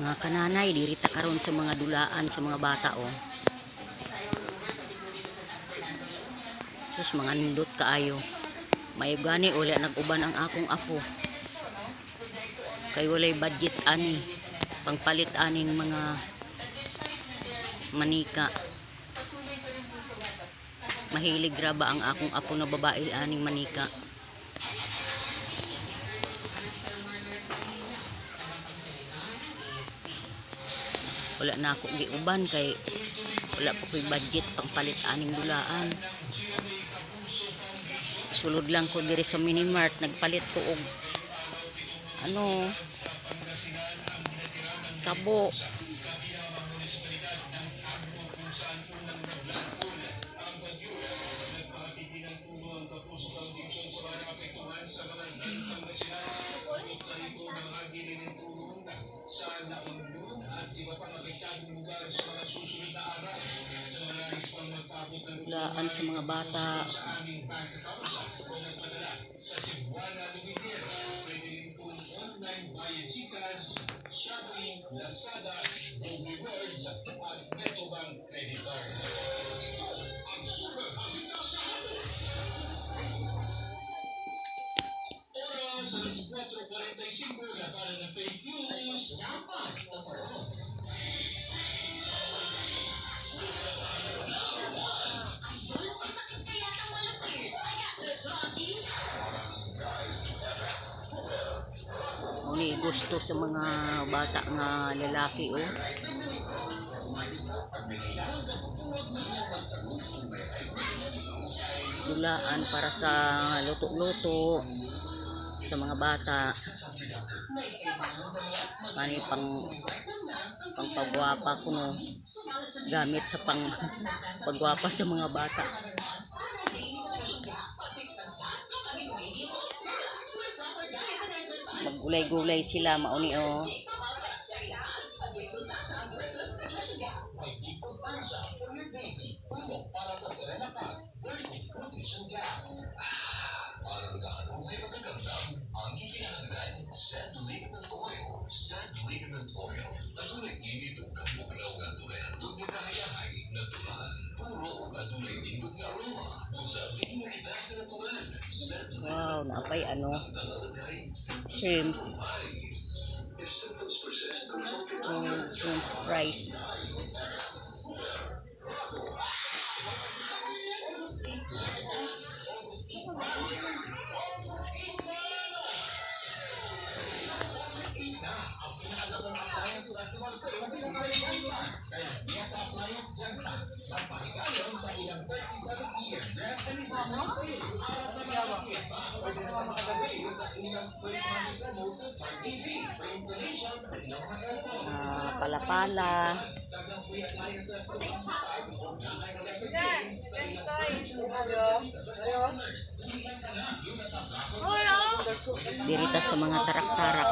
Mga kananay, dirita karon sa mga dulaan sa mga bata oh. Sus mga nindot kaayo. May gani uli nag-uban ang akong apo. Kay walay budget ani. Pangpalit aning mga manika. Mahilig ra ba ang akong apo na babae aning manika? Wala na ako giuban kay wala pa ko'y budget pang palit aning dulaan. Sulod lang ko diri sa minimart nagpalit ko og ano kabo dulaan sa mga bata. Ni gusto sa mga bata nga lalaki oh. Dulaan para sa luto-luto sa mga bata. Mani pang pang pagwapa ko no? Gamit sa pang pagwapa sa mga bata maggulay-gulay sila mauni oh. Wow napay ano shrimps. Yung shrimps fries ah, palapala. Dirita sa mga tarak-tarak.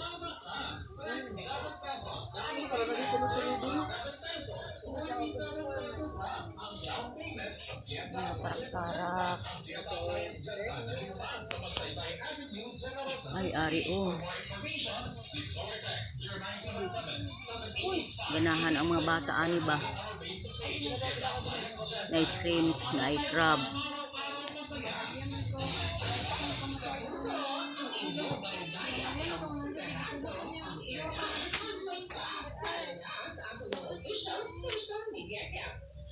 mga ari oh. Ganahan ang mga bata ani ba? Shrimps na ay crab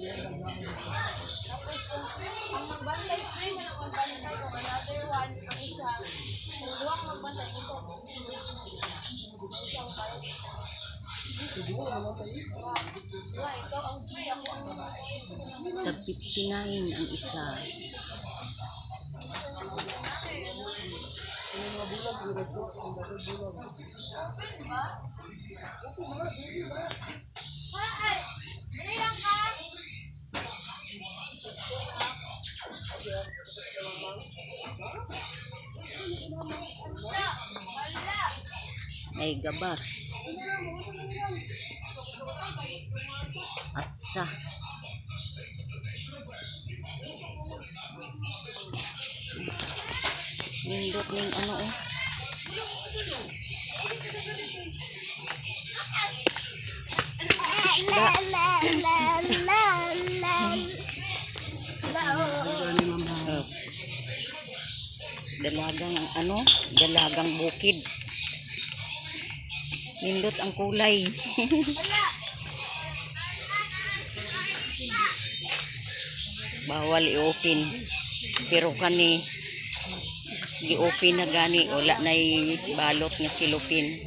tarak-tarak Ang magbantay, friend, ang magbantay ko. Another one, ang isa. Ang duwang magbantay, isa. Isang tayo. Tag 59 ang isa. May gabas. Atsa. Nindot ning ano. Oh. Dalagang ano? Dalagang bukid. Nindot ang kulay. Bawal i-open. Pero kani gi-open na gani wala na balot nga silupin.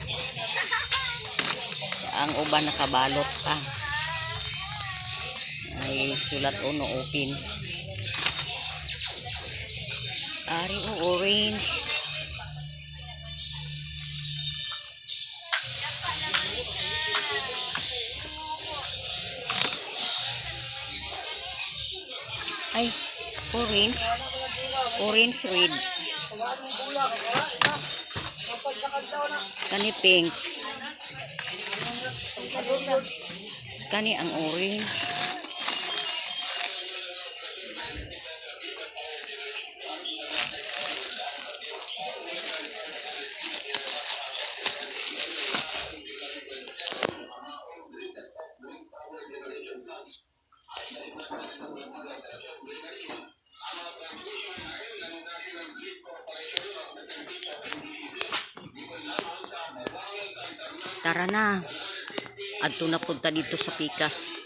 Ang uban nakabalot pa. Ay sulat uno open. Ari o orange. Orange. Orange red. Kani pink. Kani ang orange. Tara na. Adto na punta dito sa Pikas.